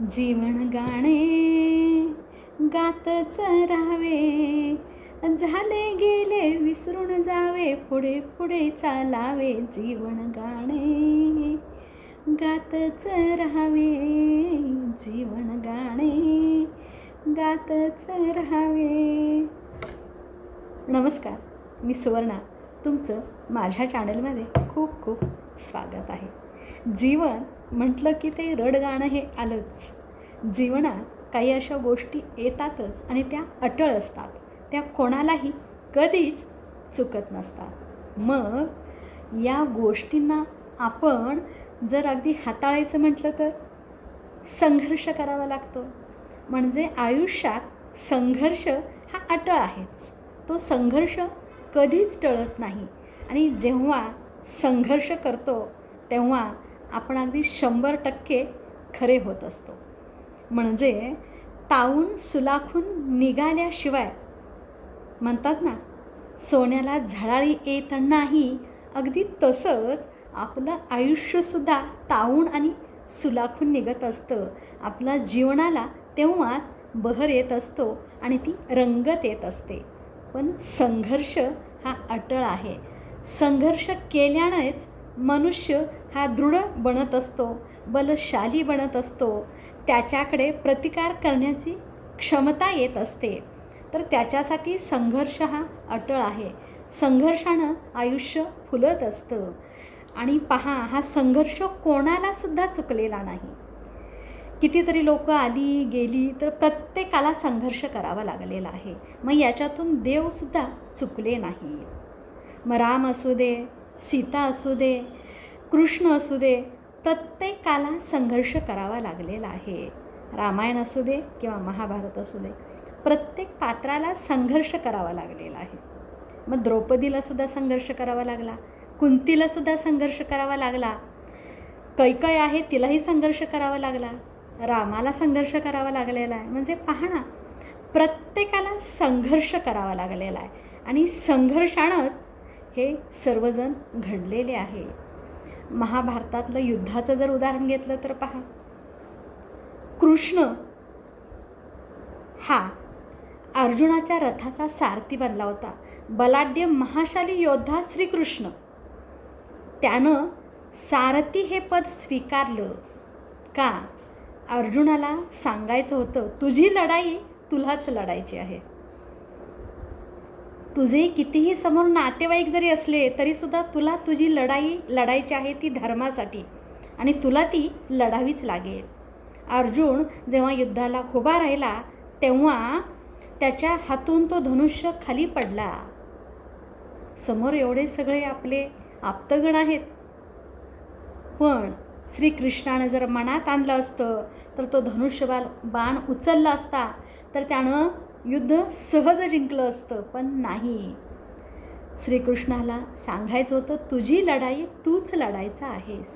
जीवन गाणे गातच राहावे झाले गेले विसरून जावे पुढे पुढे चालावे. जीवन गाणे गातच राहावे जीवन गाणे गातच राहावे नमस्कार मी सुवर्णा. तुमचं माझ्या चॅनलमध्ये खूप खूप स्वागत आहे. जीवन म्हटलं की ते रडगाणं हे आलंच. जीवनात काही अशा गोष्टी येतातच आणि त्या अटळ असतात. त्या कोणालाही कधीच चुकत नसतात. मग या गोष्टींना आपण जर अगदी हाताळायचं म्हटलं तर? संघर्ष करावा लागतो. म्हणजे आयुष्यात संघर्ष हा अटळ आहेच. तो संघर्ष कधीच टळत नाही. आणि जेव्हा संघर्ष करतो तेव्हा आपण अगदी शंभर टक्के खरे होत असतो. म्हणजे तावून सुलाखून निघाल्याशिवाय म्हणतात ना सोन्याला झळाळी येत नाही अगदी तसंच आपलं आयुष्यसुद्धा ताऊन आणि सुलाखून निघत असतं. आपल्या जीवनाला तेव्हाच बहर येत असतो आणि ती रंगत येत असते. पण संघर्ष हा अटळ आहे. संघर्ष केल्यानेच मनुष्य हा दृढ बनत असतो बलशाली बनत असतो. त्याच्याकडे प्रतिकार करण्याची क्षमता येत असते. तर त्याच्यासाठी संघर्ष हा अटळ आहे. संघर्षानं आयुष्य फुलत असतं. आणि पहा हा संघर्ष कोणालासुद्धा चुकलेला नाही. कितीतरी लोक आली गेली तर प्रत्येकाला संघर्ष करावा लागलेला आहे. मग याच्यातून देवसुद्धा चुकले नाही मग राम असू दे सीता असू दे कृष्ण असू दे प्रत्येकाला संघर्ष करावा लागलेला आहे. रामायण असू दे किंवा महाभारत असू दे प्रत्येक पात्राला संघर्ष करावा लागलेला आहे. मग द्रौपदीलासुद्धा संघर्ष करावा लागला कुंतीलासुद्धा संघर्ष करावा लागला कैकय आहे तिलाही संघर्ष करावा लागला रामाला संघर्ष करावा लागलेला आहे. म्हणजे पाहणा प्रत्येकाला संघर्ष करावा लागलेला आहे. आणि संघर्षानंच हे सर्वजण घडलेले आहे. महाभारतातलं युद्धाचं जर उदाहरण घेतलं तर पहा. कृष्ण हा अर्जुनाच्या रथाचा सारथी बनला होता. बलाढ्य महाशाली योद्धा श्रीकृष्ण. त्यानं सारथी हे पद स्वीकारलं. का? अर्जुनाला सांगायचं होतं तुझी लढाई तुलाच लढायची आहे. तुझे कितीही समोर नातेवाईक जरी असले तरीसुद्धा तुला तुझी लढाई लढायची आहे ती धर्मासाठी. आणि तुला ती लढावीच लागेल. अर्जुन जेव्हा युद्धाला उभा राहिला तेव्हा त्याच्या हातून तो धनुष्य खाली पडला. समोर एवढे सगळे आपले आप्तगण आहेत. पण श्रीकृष्णानं जर मनात आणलं असतं तर तो धनुष्यबाल बाण उचलला असता तर त्यानं युद्ध सहज जिंकलं असतं पण नाही. श्रीकृष्णाला सांगायचं होतं तुझी लढाई तूच लढायचा आहेस.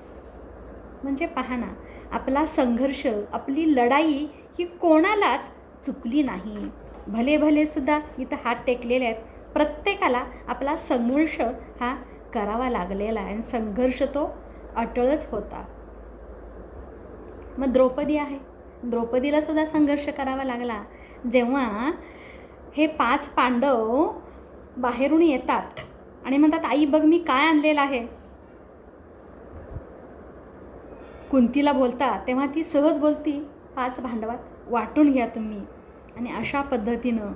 म्हणजे पहा ना आपला संघर्ष आपली लढाई ही कोणालाच चुकली नाही. भले भले सुद्धा इथं हात टेकलेले आहेत प्रत्येकाला आपला संघर्ष हा करावा लागलेला आहे आणि संघर्ष तो अटळच होता. मग द्रौपदी आहे. द्रौपदीला सुद्धा संघर्ष करावा लागला. जेव्हा हे पाच पांडव बाहेरून येतात आणि म्हणतात आई बघ मी काय आणलेलं आहे. कुंतीला बोलता तेव्हा ती सहज बोलती पाच भांडवात वाटून घ्या तुम्ही. आणि अशा पद्धतीनं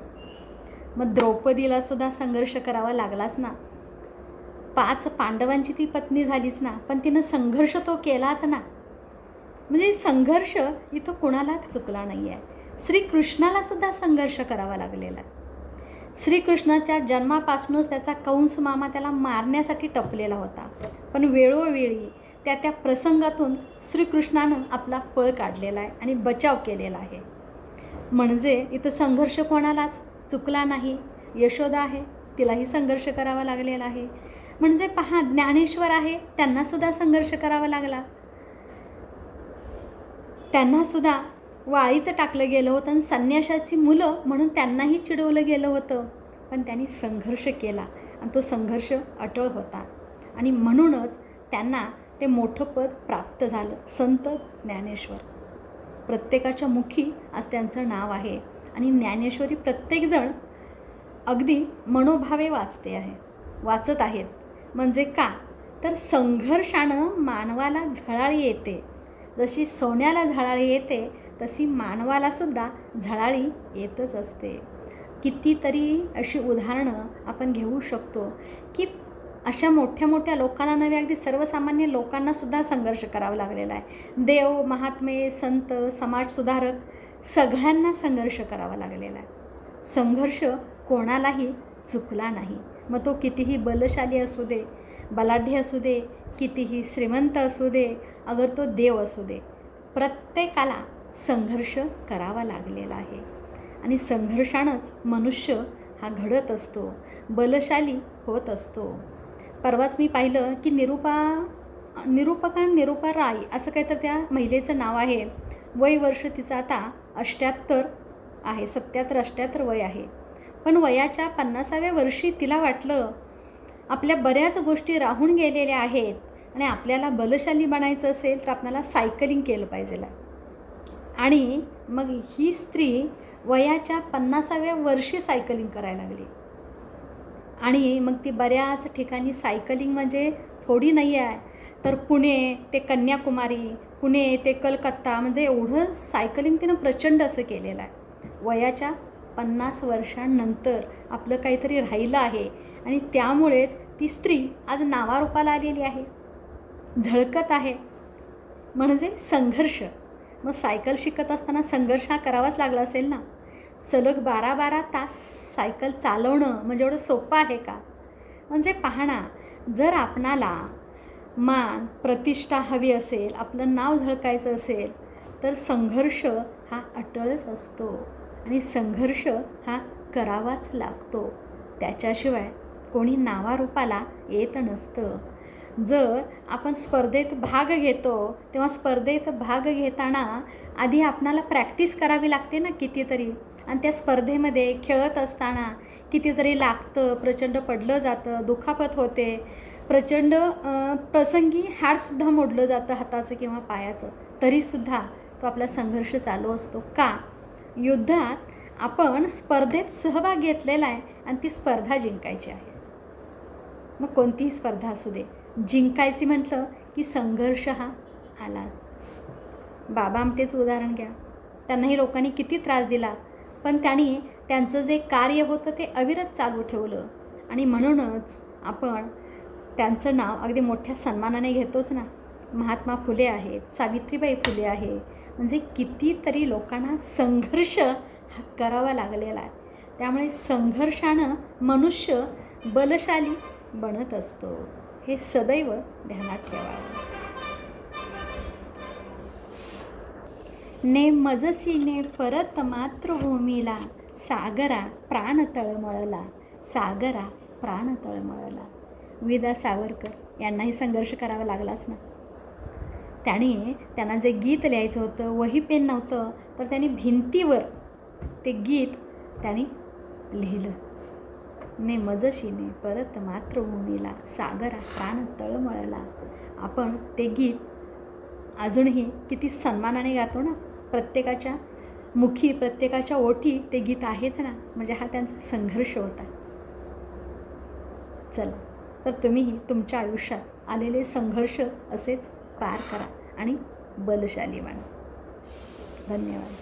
मग द्रौपदीला सुद्धा संघर्ष करावा लागलाच ना. पाच पांडवांची ती पत्नी झालीच ना पण तिनं संघर्ष तो केलाच ना. म्हणजे संघर्ष इथं कुणालाच चुकला नाही आहे श्रीकृष्णाला सुद्धा संघर्ष करावा लागलेला. श्रीकृष्णाच्या जन्मापासूनच त्याचा कंस मामा त्याला मारण्यासाठी टपलेला होता. पण वेळोवेळी त्या त्या प्रसंगातून श्रीकृष्णानं आपला पळ काढलेला आहे आणि बचाव केलेला आहे. म्हणजे इथं संघर्ष कोणालाच चुकला नाही. यशोदा आहे तिलाही संघर्ष करावा लागलेला आहे. म्हणजे पहा ज्ञानेश्वर आहे त्यांनासुद्धा संघर्ष करावा लागला. त्यांनासुद्धा वाळीत टाकलं गेलं होतं आणि संन्याशाची मुलं म्हणून त्यांनाही चिडवलं गेलं होतं. पण त्यांनी संघर्ष केला आणि तो संघर्ष अटळ होता. आणि म्हणूनच त्यांना ते मोठं पद प्राप्त झालं संत ज्ञानेश्वर. प्रत्येकाच्या मुखी आज त्यांचं नाव आहे आणि ज्ञानेश्वरी प्रत्येकजण अगदी मनोभावे वाचते आहे वाचत आहेत. म्हणजे का? तर संघर्षानं मानवाला झळाळी येते. जशी सोन्याला झळाळी येते तशी मानवालासुद्धा झळाळी येतच असते. कितीतरी अशी उदाहरणं आपण घेऊ शकतो की अशा मोठ्या मोठ्या लोकांना नव्हे अगदी सर्वसामान्य लोकांनासुद्धा संघर्ष करावा लागलेला आहे. देव महात्मे संत समाजसुधारक सगळ्यांना संघर्ष करावा लागलेला आहे. संघर्ष कोणालाही चुकला नाही. मग तो कितीही बलशाली असू दे बलाढ्य असू दे कितीही श्रीमंत असू दे अगर तो देव असू दे प्रत्येकाला संघर्ष करावा लागलेला आहे. आणि संघर्षानंच मनुष्य हा घडत असतो बलशाली होत असतो. परवाच मी पाहिलं की निरुपा निरूपका निरूपा राय असं काहीतरी त्या महिलेचं नाव आहे. वय वर्ष तिचं आता अष्ट्याहत्तर आहे सत्याहत्तर अष्ट्याहत्तर वय आहे. पण वयाच्या पन्नासाव्या वर्षी तिला वाटलं आपल्या बऱ्याच गोष्टी राहून गेलेल्या आहेत आणि आपल्याला बलशाली बनायचं असेल तर आपल्याला सायकलिंग केलं पाहिजे. आणि मग ही स्त्री वयाच्या पन्नासाव्या वर्षी सायकलिंग करायला लागली. आणि मग ती बऱ्याच ठिकाणी सायकलिंग म्हणजे थोडी नाही आहे तर पुणे ते कन्याकुमारी पुणे ते कलकत्ता म्हणजे एवढं सायकलिंग तिनं प्रचंड असं केलेलं आहे. वयाच्या पन्नास वर्षांनंतर आपलं काहीतरी राहिलं आहे आणि त्यामुळेच ती स्त्री आज नावारूपाला आलेली आहे. झळकत आहे. म्हणजे संघर्ष. मग सायकल शिकत असताना संघर्ष हा करावाच लागला असेल ना? सलग बारा बारा तास सायकल चालवणं म्हणजे एवढं सोपं आहे का? म्हणजे पाहणा जर आपणाला मान प्रतिष्ठा हवी असेल आपलं नाव झळकायचं असेल तर संघर्ष हा अटळच असतो आणि संघर्ष हा करावाच लागतो. त्याच्याशिवाय कोणी नावारूपाला येत नसतं. जर आपण स्पर्धेत भाग घेतो तेव्हा स्पर्धेत भाग घेताना आधी आपणाला प्रॅक्टिस करावी लागते ना कितीतरी. आणि त्या स्पर्धेमध्ये खेळत असताना कितीतरी लागतं प्रचंड पडलं जातं दुखापत होते. प्रचंड प्रसंगी हाडसुद्धा मोडलं जातं हाताचं किंवा पायाचं. तरीसुद्धा तो आपला संघर्ष चालू असतो. का? युद्धात आपण स्पर्धेत सहभाग घेतलेला आहे आणि ती स्पर्धा जिंकायची आहे. मग कोणतीही स्पर्धा असू दे. जिंकायची म्हटलं की संघर्ष हा आलाच. बाबा आमटेचं उदाहरण घ्या. त्यांनाही लोकांनी किती त्रास दिला पण त्यांनी त्यांचं जे कार्य होतं ते अविरत चालू ठेवलं. आणि म्हणूनच आपण त्यांचं नाव अगदी मोठ्या सन्मानाने घेतोच ना. महात्मा फुले आहेत सावित्रीबाई फुले आहे म्हणजे कितीतरी लोकांना संघर्ष हा करावा लागलेला आहे. त्यामुळे संघर्षानं मनुष्य बलशाली बनत असतो. हे सदैव ध्यानात ठेवावं ने मजसीने परत मातृभूमीला सागरा प्राण तळमळला सागरा प्राण तळमळला विदा सावरकर यांनाही संघर्ष करावा लागलाच ना. त्याने त्यांना जे गीत लिहायचं होतं वही पेन नव्हतं तर त्यांनी भिंतीवर ते गीत त्यांनी लिहिलं. ने मजशीने परत मातृभूमीला सागरा प्राण तळमळला. आपण ते गीत अजूनही किती सन्मानाने गातो ना? प्रत्येकाच्या मुखी प्रत्येकाच्या ओठी ते गीत आहेच ना? म्हणजे हा त्यांचा संघर्ष होता. चला तर तुम्हीही तुमच्या आयुष्यात आलेले संघर्ष असेच पार करा आणि बलशाली बना धन्यवाद.